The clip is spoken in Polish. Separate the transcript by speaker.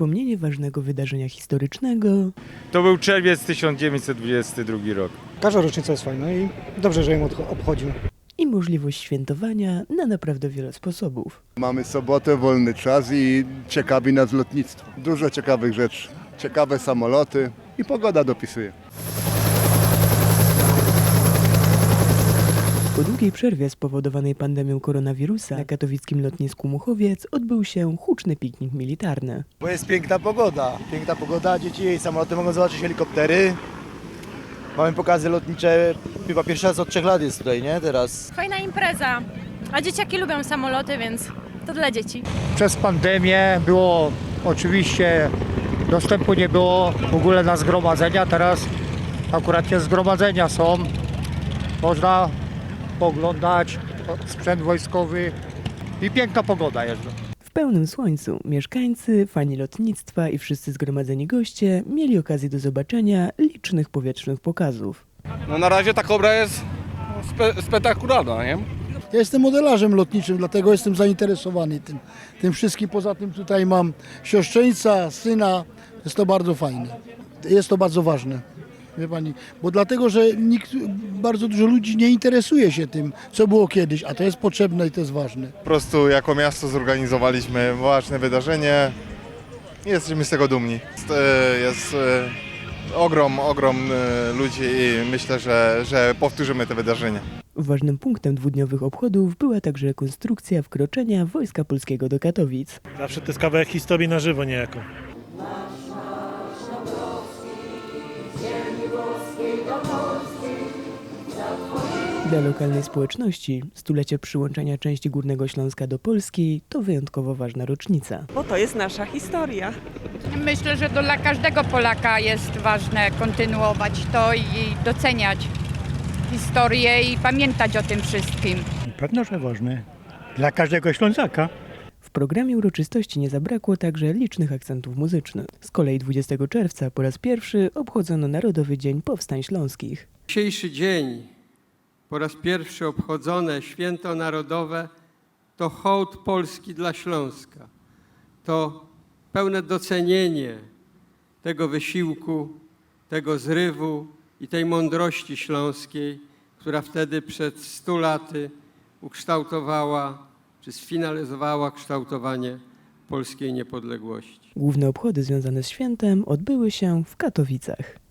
Speaker 1: wspomnienie ważnego wydarzenia historycznego,
Speaker 2: To był czerwiec 1922 rok.
Speaker 3: Każda rocznica jest fajna i dobrze, że ją obchodzimy.
Speaker 1: i możliwość świętowania na naprawdę wiele sposobów.
Speaker 4: Mamy sobotę, wolny czas i ciekawi nas lotnictwo. Dużo ciekawych rzeczy. Ciekawe samoloty i pogoda dopisuje.
Speaker 1: Po długiej przerwie spowodowanej pandemią koronawirusa na katowickim lotnisku Muchowiec odbył się huczny piknik militarny.
Speaker 5: Bo jest piękna pogoda. Piękna pogoda, dzieci i samoloty mogą zobaczyć helikoptery. Mamy pokazy lotnicze, chyba pierwszy raz od trzech lat jest tutaj, nie? Teraz.
Speaker 6: Fajna impreza. A dzieciaki lubią samoloty, więc to dla dzieci.
Speaker 7: Przez pandemię było oczywiście dostępu nie było w ogóle na zgromadzenia. Teraz akurat te zgromadzenia są. Można poglądać sprzęt wojskowy i piękna pogoda jest.
Speaker 1: W pełnym słońcu mieszkańcy, fani lotnictwa i wszyscy zgromadzeni goście mieli okazję do zobaczenia licznych powietrznych pokazów.
Speaker 8: No na razie ta kobra jest spe, spektakularna, nie?
Speaker 9: Ja jestem modelarzem lotniczym, dlatego jestem zainteresowany tym, tym wszystkim. Poza tym tutaj mam siostrzeńca, syna. Jest to bardzo fajne. Jest to bardzo ważne. Wie pani, bo dlatego, że nikt, bardzo dużo ludzi nie interesuje się tym, co było kiedyś, a to jest potrzebne i to jest ważne.
Speaker 2: Po prostu jako miasto zorganizowaliśmy ważne wydarzenie i jesteśmy z tego dumni. Jest, e, jest e, ogrom, ogrom e, ludzi i myślę, że, że powtórzymy te wydarzenia.
Speaker 1: Ważnym punktem dwudniowych obchodów była także rekonstrukcja wkroczenia Wojska Polskiego do Katowic.
Speaker 10: Zawsze to jest kawałek historii na żywo niejako.
Speaker 1: Dla lokalnej społeczności stulecie przyłączenia części Górnego Śląska do Polski to wyjątkowo ważna rocznica.
Speaker 11: bo to jest nasza historia.
Speaker 6: Myślę, że to dla każdego Polaka jest ważne kontynuować to i doceniać historię i pamiętać o tym wszystkim.
Speaker 7: Pewno, że ważne. Dla każdego Ślązaka.
Speaker 1: W programie uroczystości nie zabrakło także licznych akcentów muzycznych. Z kolei 20 czerwca po raz pierwszy obchodzono Narodowy Dzień Powstań Śląskich.
Speaker 12: Dzisiejszy dzień, po raz pierwszy obchodzone święto narodowe, to hołd Polski dla Śląska. To pełne docenienie tego wysiłku, tego zrywu i tej mądrości śląskiej, która wtedy przed stu laty ukształtowała czy sfinalizowała kształtowanie polskiej niepodległości.
Speaker 1: Główne obchody związane z świętem odbyły się w Katowicach.